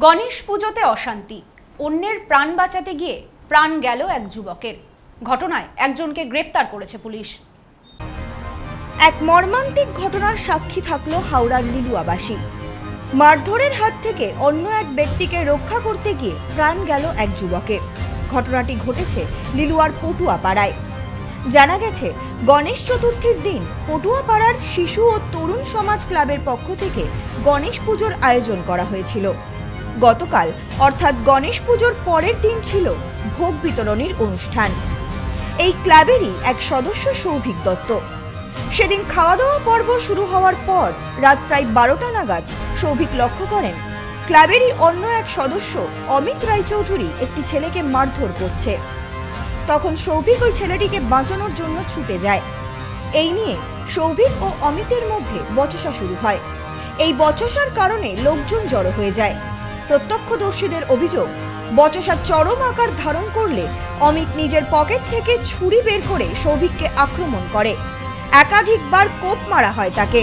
গণেশ পুজোতে অশান্তি। অন্যের প্রাণ বাঁচাতে গিয়ে প্রাণ গেল এক যুবকের। ঘটনায় একজনকে গ্রেপ্তার করেছে পুলিশ। এক মর্মান্তিক ঘটনার সাক্ষী থাকল হাওড়ার লিলুয়াবাসী। মারধরের হাত থেকে অন্য এক ব্যক্তিকে রক্ষা করতে গিয়ে প্রাণ গেল এক যুবকের। ঘটনাটি ঘটেছে লিলুয়ার পটুয়া পাড়ায় জানা গেছে, গণেশ চতুর্থীর দিন পটুয়া পাড়ার শিশু ও তরুণ সমাজ ক্লাবের পক্ষ থেকে গণেশ পুজোর আয়োজন করা হয়েছিল। গতকাল, অর্থাৎ গণেশ পুজোর পরের দিন ছিল ভোগ বিতরণের অনুষ্ঠান। এই ক্লাবেরই এক সদস্য সৌভিক দত্ত। সেদিন খাওয়া দাওয়া পর্ব শুরু হওয়ার পর রাত প্রায় বারোটা নাগাদ সৌভিক লক্ষ্য করেন, ক্লাবেরই অন্য এক সদস্য অমিত রায়চৌধুরী একটি ছেলেকে মারধর করছে। তখন সৌভিক ওই ছেলেটিকে বাঁচানোর জন্য ছুটে যায়। এই নিয়ে সৌভিক ও অমিতের মধ্যে বচসা শুরু হয়। এই বচসার কারণে লোকজন জড়ো হয়ে যায়। প্রত্যক্ষদর্শীদের অভিযোগ বচসা চরম আকার ধারণ করলে অমিত নিজের পকেট থেকে ছুরি বের করে সৌভিককে আক্রমণ করে। একাধিকবার কোপ মারা হয় তাকে।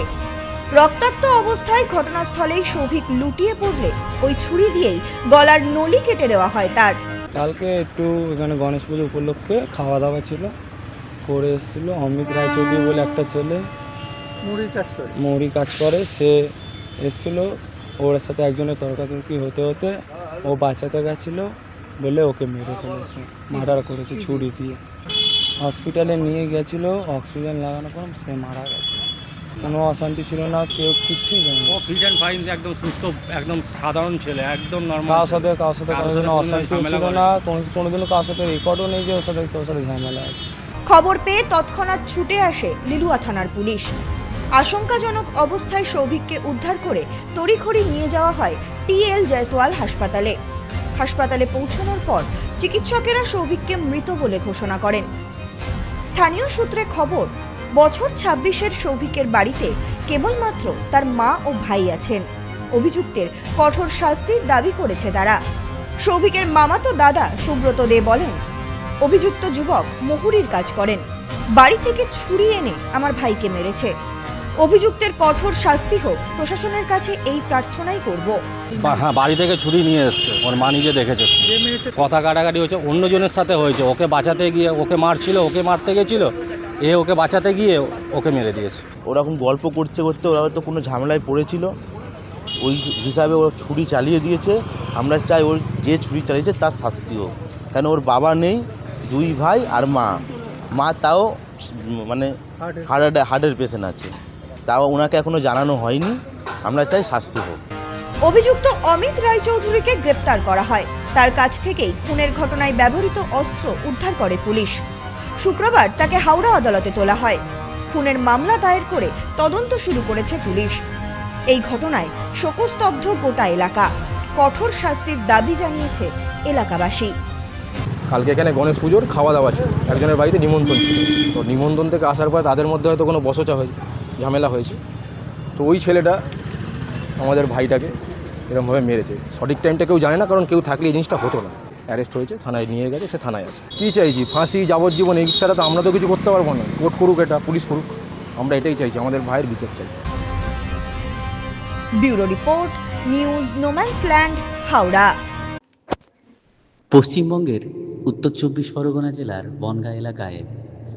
রক্তাক্ত অবস্থায় ঘটনাস্থলেই সৌভিক লুটিয়ে পড়লে ওই ছুরি দিয়েই গলার নলি কেটে দেওয়া হয় তার। কালকে একটু এখানে গণেশ পুজো উপলক্ষে খাওয়া দাওয়া ছিল। করে এসেছিল অমিত রায়চৌধুরী বলে একটা ছেলে। মুড়ির কাজ করে। মৌরি কাজ করে। সে এসেছিল ওর সাথে একজনের তর্কাতর্কি হতে হতে ও বাঁচাতে গেছিল বলে ওকে মেরে ফেলেছে মার্ডার করেছে ছুরি দিয়ে। হসপিটালে নিয়ে গেছিল অক্সিজেন লাগানোর পর সে মারা গেছে। কোনো অশান্তি ছিল না কেউ কিচ্ছু ও ফিট অ্যান্ড ফাইন একদম সুস্থ একদম সাধারণ ছেলে একদম নর্মাল কারোর সাথে কারোর সাথে কারোর কোনো অশান্তি ছিল না কোনো- কোনোদিনও কারোর সাথে রেকর্ডও নেই যে ওর সাথে তোর সাথে ঝামেলা আছে। খবর পেয়ে তৎক্ষণাৎ ছুটে আসে লিলুয়া থানার পুলিশ। আশঙ্কাজনক অবস্থায় সৌভিককে উদ্ধার করে তড়িখড়ি নিয়ে যাওয়া হয় টিএল জয়সওয়াল হাসপাতালে। হাসপাতালে পৌঁছানোর পর চিকিৎসকেরা সৌভিককে মৃত বলে ঘোষণা করেন। স্থানীয় সূত্রে খবর, বছর ছাব্বিশের সৌভিকের বাড়িতে কেবলমাত্র তার মা ও ভাই আছেন। অভিযুক্তের কঠোর শাস্তির দাবি করেছে তারা। সৌভিকের মামাতো দাদা সুব্রত দে বলেন, অভিযুক্ত যুবক মহুরির কাজ করেন। বাড়ি থেকে ছুরি এনে আমার ভাইকে মেরেছে। অভিযুক্তের কঠোর শাস্তি হোক প্রশাসনের কাছে এই প্রার্থনাই করব। হ্যাঁ বাড়ি থেকে ছুরি নিয়ে এসছে। ওর মা নিজে দেখেছে। কথা কাটাকাটি হয়েছে অন্যজনের সাথে হয়েছে। ওকে বাঁচাতে গিয়ে ওকে মারছিল ওকে মারতে গেছিল। এ ওকে বাঁচাতে গিয়ে ওকে মেরে দিয়েছে। ওরকম গল্প করতে করতে ওরা হয়তো কোনো ঝামেলায় পড়েছিল। ওই হিসাবে ওরা ছুরি চালিয়ে দিয়েছে। আমরা চাই ওর যে ছুরি চালিয়েছে তার শাস্তি হোক। কেন ওর বাবা নেই দুই ভাই আর মা। মা তাও মানে হার্টের হার্ট হার্টের পেশেন্ট আছে। তাও ওনাকে এখনও জানানো হয়নি। আমরা চাই শাস্তি হোক। অভিযুক্ত অমিত রায়চৌধুরীকে গ্রেপ্তার করা হয়। তার কাছ থেকেই খুনের ঘটনায় ব্যবহৃত অস্ত্র উদ্ধার করে পুলিশ। শুক্রবার তাকে হাওড়া আদালতে তোলা হয়। খুনের মামলা দায়ের করে তদন্ত শুরু করেছে পুলিশ। এই ঘটনায় শোকস্তব্ধ গোটা এলাকা। কঠোর শাস্তির দাবি জানিয়েছে এলাকাবাসী। কালকে এখানে গণেশ পুজোর খাওয়া দাওয়া ছিল। একজনের বাড়িতে নিমন্ত্রণ ছিল। তো নিমন্ত্রণ থেকে আসার পর তাদের মধ্যে হয়তো কোনো বসচা হয়েছে। ঝামেলা হয়েছে। তো ওই ছেলেটা আমাদের ভাইটাকে এরকমভাবে মেরেছে। সঠিক টাইমটা কেউ জানে না কারণ কেউ থাকলে এই জিনিসটা হতো না। অ্যারেস্ট হয়েছে থানায় নিয়ে গেছে সে থানায় আছে। কী চাইছি? ফাঁসি যাবজ্জীবন এই ছাড়া তো আমরা তো কিছু করতে পারব না। কোর্ট করুক এটা পুলিশ করুক আমরা এটাই চাইছি আমাদের ভাইয়ের বিচার চাই। Bureau report news no man's land Howrah. পশ্চিমবঙ্গের উত্তর চব্বিশ পরগনা জেলার বনগাঁ এলাকায়